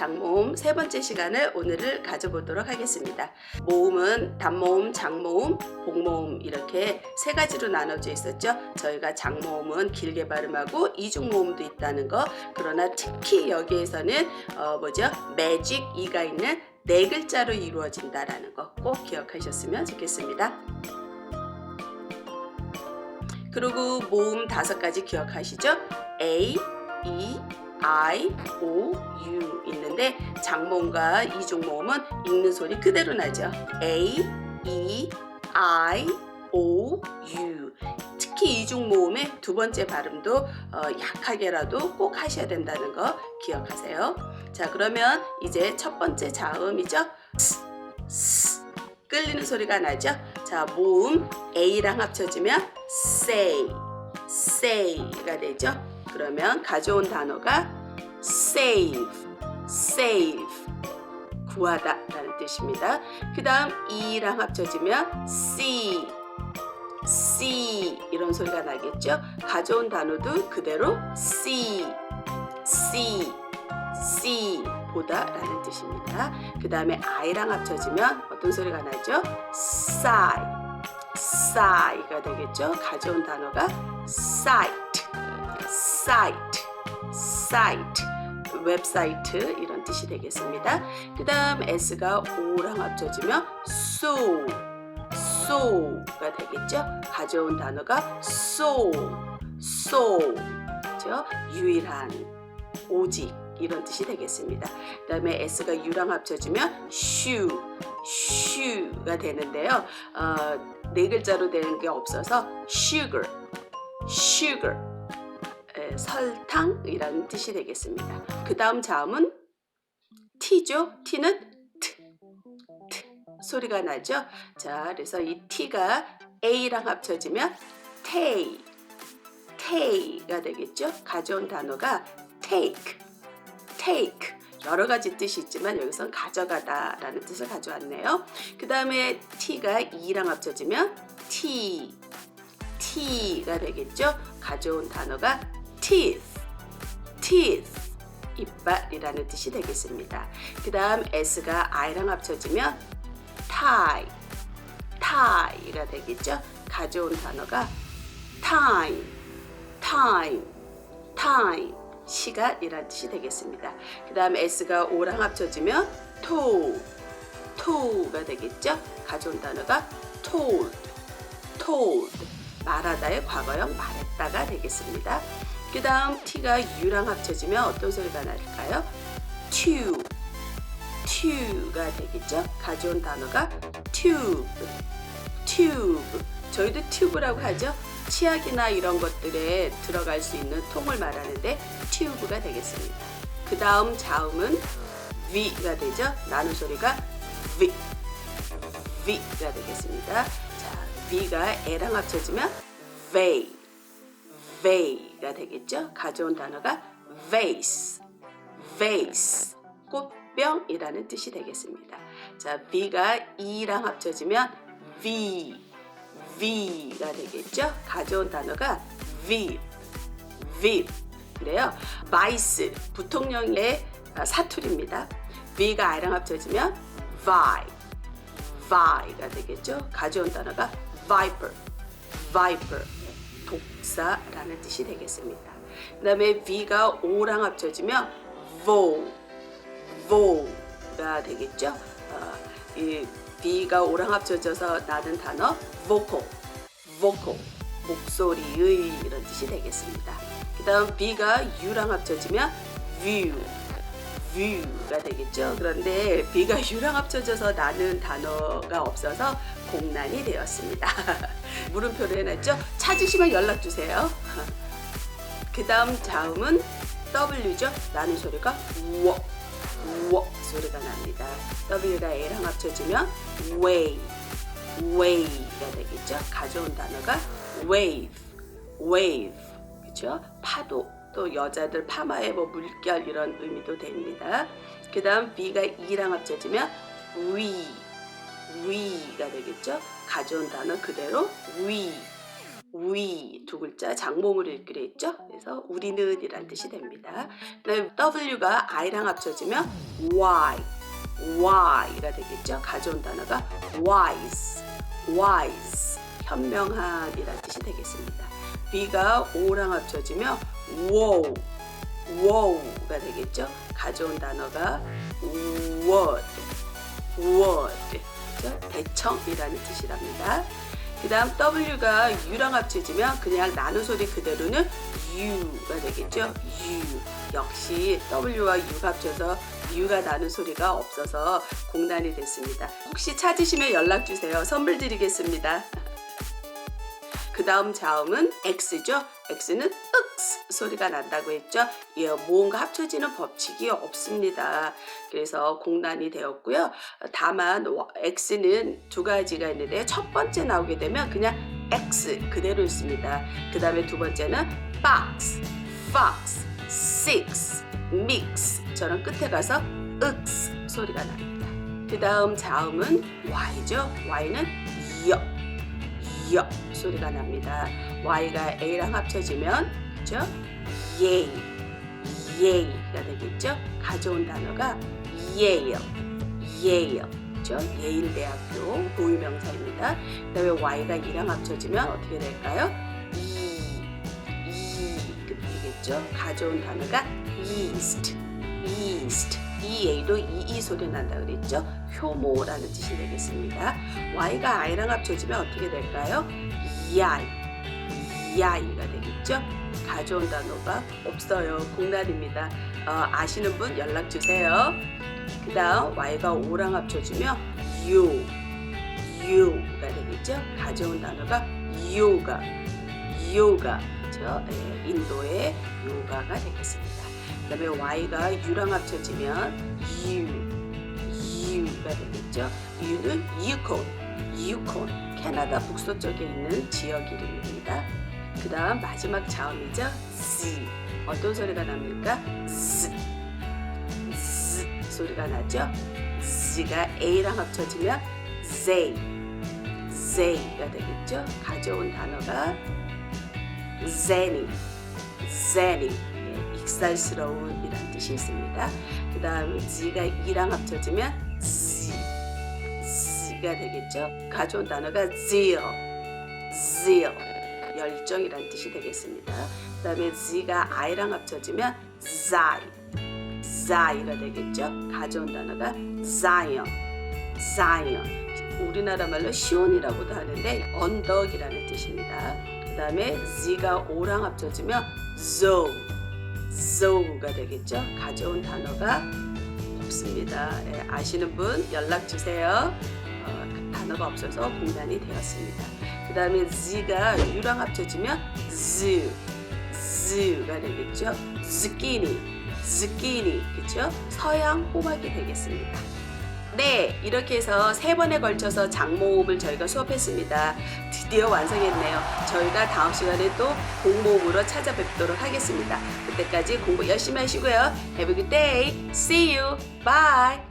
장모음 세 번째 시간을 오늘을 가져보도록 하겠습니다. 모음은 단모음, 장모음, 복모음 이렇게 세 가지로 나눠져 있었죠. 저희가 장모음은 길게 발음하고 이중모음도 있다는 거. 그러나 특히 여기에서는 어, 뭐죠? 매직 이가 있는 네 글자로 이루어진다라는 거 꼭 기억하셨으면 좋겠습니다. 그리고 모음 다섯 가지 기억하시죠? A, E, I, O, U 있는데 장모음과 이중 모음은 읽는 소리 그대로 나죠. A, E, I, O, U. 특히 이중 모음의 두 번째 발음도 어, 약하게라도 꼭 하셔야 된다는 거 기억하세요. 자, 그러면 이제 첫 번째 자음이죠. 스, 스. 끌리는 소리가 나죠. 자, 모음 A랑 합쳐지면 say, say가 되죠. 그러면 가져온 단어가 save, save, 구하다 라는 뜻입니다. 그 다음 E랑 합쳐지면 see, see 이런 소리가 나겠죠. 가져온 단어도 그대로 see, see, see 보다 라는 뜻입니다. 그 다음에 I랑 합쳐지면 어떤 소리가 나죠? sigh, sigh가 되겠죠. 가져온 단어가 site, site, site, 웹사이트 이런 뜻이 되겠습니다. 그 다음 S가 O랑 합쳐지면 so, so가 되겠죠. 가져온 단어가 so, so, 그죠? 유일한, 오직 이런 뜻이 되겠습니다. 그 다음에 S가 U랑 합쳐지면 shoe, shoe가 되는데요. 어, 네 글자로 되는 게 없어서 sugar, sugar, 에, 설탕이라는 뜻이 되겠습니다. 그 다음 자음은 T죠. T는 T, T 소리가 나죠. 자, 그래서 이 T가 A랑 합쳐지면 tay, tay가 되겠죠. 가져온 단어가 take, take 여러 가지 뜻이 있지만 여기선 가져가다 라는 뜻을 가져왔네요. 그 다음에 t가 e랑 합쳐지면 t, t가 되겠죠. 가져온 단어가 teeth, teeth 이빨이라는 뜻이 되겠습니다. 그 다음 s가 i랑 합쳐지면 tie, tie가 되겠죠. 가져온 단어가 time, time, time. 시간이라는 뜻이 되겠습니다. 그 다음 S가 O랑 합쳐지면 to, to가 되겠죠. 가져온 단어가 told, told. 말하다의 과거형 말했다가 되겠습니다. 그 다음 T가 U랑 합쳐지면 어떤 소리가 날까요? tube, tube가 되겠죠. 가져온 단어가 tube, tube. 저희도 튜브라고 하죠. 치약이나 이런 것들에 들어갈 수 있는 통을 말하는데 튜브가 되겠습니다. 그 다음 자음은 V가 되죠. 나는 소리가 V, V가 되겠습니다. 자, V가 L랑 합쳐지면 Vey, Vey가 되겠죠. 가져온 단어가 vase, vase, 꽃병이라는 뜻이 되겠습니다. 자, V가 E랑 합쳐지면 V, V가 되겠죠. 가져온 단어가 V, V. 그래요. 마이스, 부통령의 사투리입니다. V가 I랑 합쳐지면 Vi, Vi가 되겠죠. 가져온 단어가 Viper, Viper. 독사라는 뜻이 되겠습니다. 그 다음에 V가 O랑 합쳐지면 Vo, Vo가 되겠죠. 어, 이 V가 O랑 합쳐져서 나는 단어 vocal, vocal, 목소리의 이런 뜻이 되겠습니다. 그 다음 B가 U랑 합쳐지면 view, view가 되겠죠. 그런데 B가 U랑 합쳐져서 나는 단어가 없어서 공란이 되었습니다. 물음표를 해놨죠. 찾으시면 연락 주세요. 그 다음 자음은 W죠. 나는 소리가 워, 워 소리가 납니다. W가 A랑 합쳐지면 way, way가 되겠죠. 가져온 단어가 wave, wave, 그죠? 파도. 또 여자들 파마에 뭐 물결 이런 의미도 됩니다. 그 다음 B가 E랑 합쳐지면 we, we가 되겠죠. 가져온 단어 그대로 we, we 두 글자 장모음으로 읽기로 했죠. 그래서 우리는 이란 뜻이 됩니다. 그다음에 W가 I랑 합쳐지면 Y, Y가 되겠죠. 가져온 단어가 wise, wise, 현명한 이란 뜻이 되겠습니다. B가 O랑 합쳐지면 wow, wow가 되겠죠. 가져온 단어가 word, word, 그죠? 대청이라는 뜻이랍니다. 그 다음 W가 U랑 합쳐지면 그냥 나는 소리 그대로는 U가 되겠죠. U. 역시 W와 U가 합쳐서 U가 나는 소리가 없어서 공단이 됐습니다. 혹시 찾으시면 연락 주세요. 선물 드리겠습니다. 그 다음 자음은 X죠. X는 윽스 소리가 난다고 했죠. 예, 모음과 합쳐지는 법칙이 없습니다. 그래서 공란이 되었고요. 다만 와- X는 두 가지가 있는데 첫 번째 나오게 되면 그냥 X 그대로 있습니다. 그 다음에 두 번째는 box, fox, six, mix 저런 끝에 가서 윽스 소리가 납니다. 그 다음 자음은 Y죠. Y는 여, 여 소리가 납니다. Y가 A랑 합쳐지면 그죠? 예이, 예이가 되겠죠? 가져온 단어가 예요, 예요. 그죠? 예일 대학교 고유명사입니다. 그다음에 Y가 E랑 합쳐지면 어떻게 될까요? 이, 이 되겠죠? 가져온 단어가 east, east. EA도 EE 소리 난다 그랬죠? 효모라는 뜻이 되겠습니다. Y가 I랑 합쳐지면 어떻게 될까요? 야이, 야이가 되겠죠? 가져온 단어가 없어요. 공란입니다. 어, 아시는 분 연락 주세요. 그 다음 Y가 O랑 합쳐지면 요, 요가 되겠죠? 가져온 단어가 요가, 요가. 저 예, 인도의 요가가 되겠습니다. 그 다음에 Y가 U랑 합쳐지면 U, U가 되겠죠? U는 유콘, 유콘. 캐나다 북서쪽에 있는 지역 이름입니다. 그 다음 마지막 자음이죠. Z. 어떤 소리가 납니까? Z. Z 소리가 나죠. Z가 A랑 합쳐지면 Z. Z가 되겠죠. 가져온 단어가 Zeni. Zeni. 네, 익살스러운 이란 뜻이 있습니다. 그 다음 Z가 E랑 합쳐지면 Z. Z가 되겠죠. 가져온 단어가 zeal. zeal. 열정이란 뜻이 되겠습니다. 그 다음에 Z가 I랑 합쳐지면 Zai, Zai가 되겠죠. 가져온 단어가 Zion, Zion. 우리나라 말로 시온이라고도 하는데 언덕이라는 뜻입니다. 그 다음에 Z가 O랑 합쳐지면 Zoe, Zoe가 되겠죠. 가져온 단어가 없습니다. 예, 아시는 분 연락 주세요. 어, 그 단어가 없어서 공단이 되었습니다. 그 다음에 Z가 U랑 합쳐지면 Z, Z가 되겠죠. zucchini, zucchini, 그죠? 서양 호박이 되겠습니다. 네, 이렇게 해서 세 번에 걸쳐서 장모음을 저희가 수업했습니다. 드디어 완성했네요. 저희가 다음 시간에 또 공모음으로 찾아뵙도록 하겠습니다. 그때까지 공부 열심히 하시고요. Have a good day. See you. Bye.